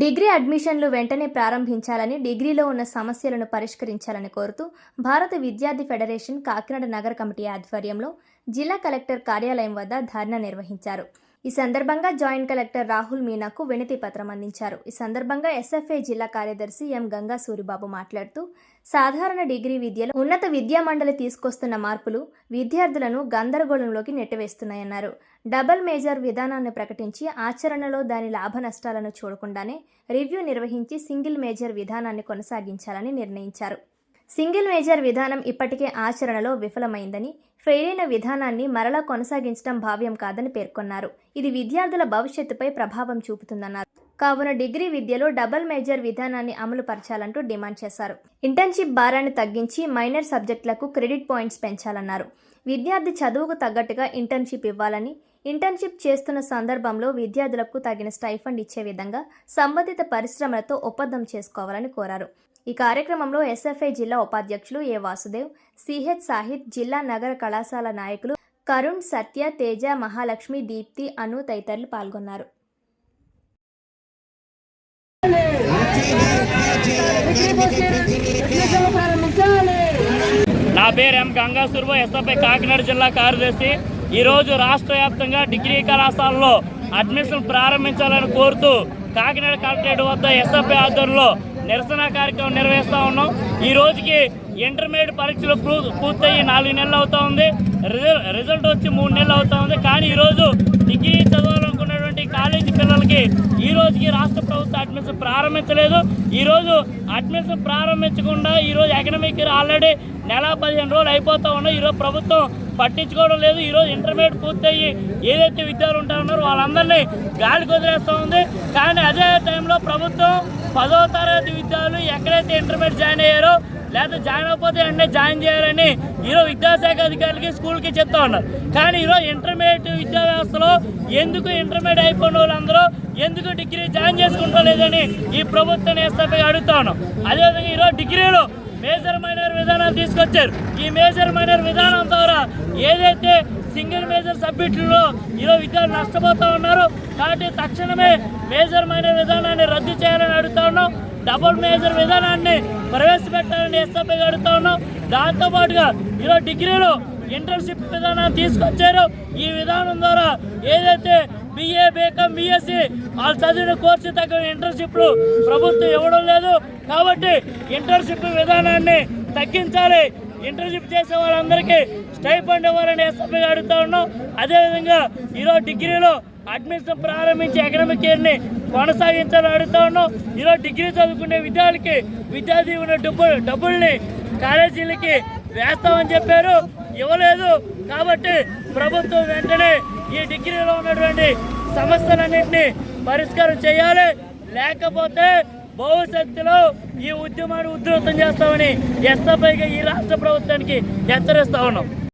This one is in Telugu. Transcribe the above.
డిగ్రీ అడ్మిషన్లు వెంటనే ప్రారంభించాలని డిగ్రీలో ఉన్న సమస్యలను పరిష్కరించాలని కోరుతూ భారత విద్యార్థి ఫెడరేషన్ కాకినాడ నగర కమిటీ ఆధ్వర్యంలో జిల్లా కలెక్టర్ కార్యాలయం వద్ద ధర్నా నిర్వహించారు. ఈ సందర్భంగా జాయింట్ కలెక్టర్ రాహుల్ మీనాకు వినతి పత్రం అందించారు. ఈ సందర్భంగా ఎస్ఎఫ్ఐ జిల్లా కార్యదర్శి ఎం గంగా సూరిబాబు మాట్లాడుతూ సాధారణ డిగ్రీ విద్యలో ఉన్నత విద్యా మండలి తీసుకొస్తున్న మార్పులు విద్యార్థులను గందరగోళంలోకి నెట్టివేస్తున్నాయన్నారు. డబుల్ మేజర్ విధానాన్ని ప్రకటించి ఆచరణలో దాని లాభ నష్టాలను చూడకుండానే రివ్యూ నిర్వహించి సింగిల్ మేజర్ విధానాన్ని కొనసాగించాలని నిర్ణయించారు. సింగిల్ మేజర్ విధానం ఇప్పటికే ఆచరణలో విఫలమైందని ఫెయిలైన విధానాన్ని మరలా కొనసాగించడం భావ్యం కాదని పేర్కొన్నారు. ఇది విద్యార్థుల భవిష్యత్తుపై ప్రభావం చూపుతుందన్నారు. కావున డిగ్రీ విద్యలో డబుల్ మేజర్ విధానాన్ని అమలు పరచాలంటూ డిమాండ్ చేశారు. ఇంటర్న్షిప్ భారాన్ని తగ్గించి మైనర్ సబ్జెక్టులకు క్రెడిట్ పాయింట్స్ పెంచాలన్నారు. విద్యార్థి చదువుకు తగ్గట్టుగా ఇంటర్న్షిప్ ఇవ్వాలని ఇంటర్న్షిప్ చేస్తున్న సందర్భంలో విద్యార్థులకు తగిన స్టైఫండ్ ఇచ్చే విధంగా సంబంధిత పరిశ్రమలతో ఒప్పందం చేసుకోవాలని కోరారు. ఈ కార్యక్రమంలో ఎస్ఎఫ్ఐ జిల్లా ఉపాధ్యక్షులు ఏ వాసుదేవ్ సిహెచ్ సాహిద్ జిల్లా నగర కళాశాల నాయకులు కరుణ్ సత్య తేజ మహాలక్ష్మి దీప్తి అను తదితరులు పాల్గొన్నారు. నా పేరు ఎం గంగా సుర్వ ఎస్ఎఫ్ఐ కాకినాడ జిల్లా కార్యదర్శి. ఈరోజు రాష్ట్ర వ్యాప్తంగా డిగ్రీ కళాశాలలో అడ్మిషన్ ప్రారంభించాలని కోరుతూ కాకినాడ కలెక్టరేట్ వద్ద ఎస్ఎఫ్ఐ ఆధ్వర్యంలో నిరసన కార్యక్రమం నిర్వహిస్తూ ఉన్నాం. ఈ రోజుకి ఇంటర్మీడియట్ పరీక్షలు పూ- నాలుగు నెలలు అవుతా ఉంది. రిజల్ రిజల్ట్ వచ్చి మూడు నెలలు అవుతా ఉంది. కానీ ఈరోజు డిగ్రీ చదవాలనుకున్నటువంటి కాలేజీ పిల్లలకి ఈ రోజుకి రాష్ట్ర ప్రభుత్వం అడ్మిషన్ ప్రారంభించలేదు. ఈరోజు అడ్మిషన్ ప్రారంభించకుండా ఈరోజు రోజు అకాడమిక్ ఆల్రెడీ నెల పదిహేను రోజులు అయిపోతూ ఉన్నాయి. ఈరోజు ప్రభుత్వం పట్టించుకోవడం లేదు. ఈరోజు ఇంటర్మీడియట్ పూర్తయ్యి ఏదైతే విద్యార్థులు ఉంటారో వాళ్ళందరినీ గాలికి వదిలేస్తూ ఉంది. కానీ అదే టైంలో ప్రభుత్వం పదో తరగతి విద్యార్థులు ఎక్కడైతే ఇంటర్మీడియట్ జాయిన్ అయ్యారో లేదా జాయిన్ అవ్వకపోతే వెంటనే జాయిన్ చేయాలని ఈరోజు విద్యాశాఖ అధికారులకి స్కూల్కి చెప్తా ఉన్నారు. కానీ ఈరోజు ఇంటర్మీడియట్ విద్యా వ్యవస్థలో ఎందుకు ఇంటర్మీడియట్ అయిపోయిన వాళ్ళందరూ ఎందుకు డిగ్రీ జాయిన్ చేసుకుంటా లేదని ఈ ప్రభుత్వాన్ని ఎస్ఎఫ్ఐ అడుగుతా ఉన్నాం. అదేవిధంగా ఈరోజు డిగ్రీలో మేజర్ విధానాలు తీసుకొచ్చారు. ఈ మేజర్ మైనర్ విధానం ద్వారా ఏదైతే సింగిల్ మేజర్ సబ్జెక్టులో ఈరోజు విద్యార్థులు నష్టపోతా ఉన్నారు కాబట్టి తక్షణమే మేజర్ మైనర్ విధానాన్ని రద్దు చేయాలని అడుగుతా ఉన్నాం. డబుల్ మేజర్ విధానాన్ని ప్రవేశపెట్టాలని ఎస్ఎఫ్ఐ అడుగుతా ఉన్నాం. దాంతోపాటుగా ఈరోజు డిగ్రీలో ఇంటర్న్షిప్ విధానాన్ని తీసుకొచ్చారు. ఈ విధానం ద్వారా ఏదైతే బిఏ బీకామ్ బిఎస్సి వాళ్ళు చదివిన కోర్సు తగ్గ ఇంటర్న్షిప్లు ప్రభుత్వం ఇవ్వడం లేదు. కాబట్టి ఇంటర్న్షిప్ విధానాన్ని తగ్గించాలి. ఇంటర్న్షిప్ చేసే వాళ్ళందరికీ స్టైఫండ్ ఇవ్వాలని ఎస్ఎఫ్ఐగా అడుగుతా ఉన్నాం. అదేవిధంగా ఈరోజు డిగ్రీలో అడ్మిషన్ ప్రారంభించి ఎకనామిక్ ఇయర్ని కొనసాగించాలని అడుగుతా ఉన్నాం. ఈరోజు డిగ్రీ చదువుకునే విద్యార్థులకి విద్యార్థి ఉన్న డబ్బులు డబ్బుల్ని కాలేజీలకి వేస్తామని చెప్పారు. ఇవ్వలేదు. కాబట్టి ప్రభుత్వం వెంటనే ఈ డిగ్రీలో ఉన్నటువంటి సమస్యలన్నింటినీ పరిష్కారం చేయాలి. లేకపోతే భవిష్యత్తులో ఈ ఉద్యమాన్ని ఉధృతం చేస్తామని ఎస్ఎఫ్ఐగా ఈ రాష్ట్ర ప్రభుత్వానికి హెచ్చరిస్తా ఉన్నాం.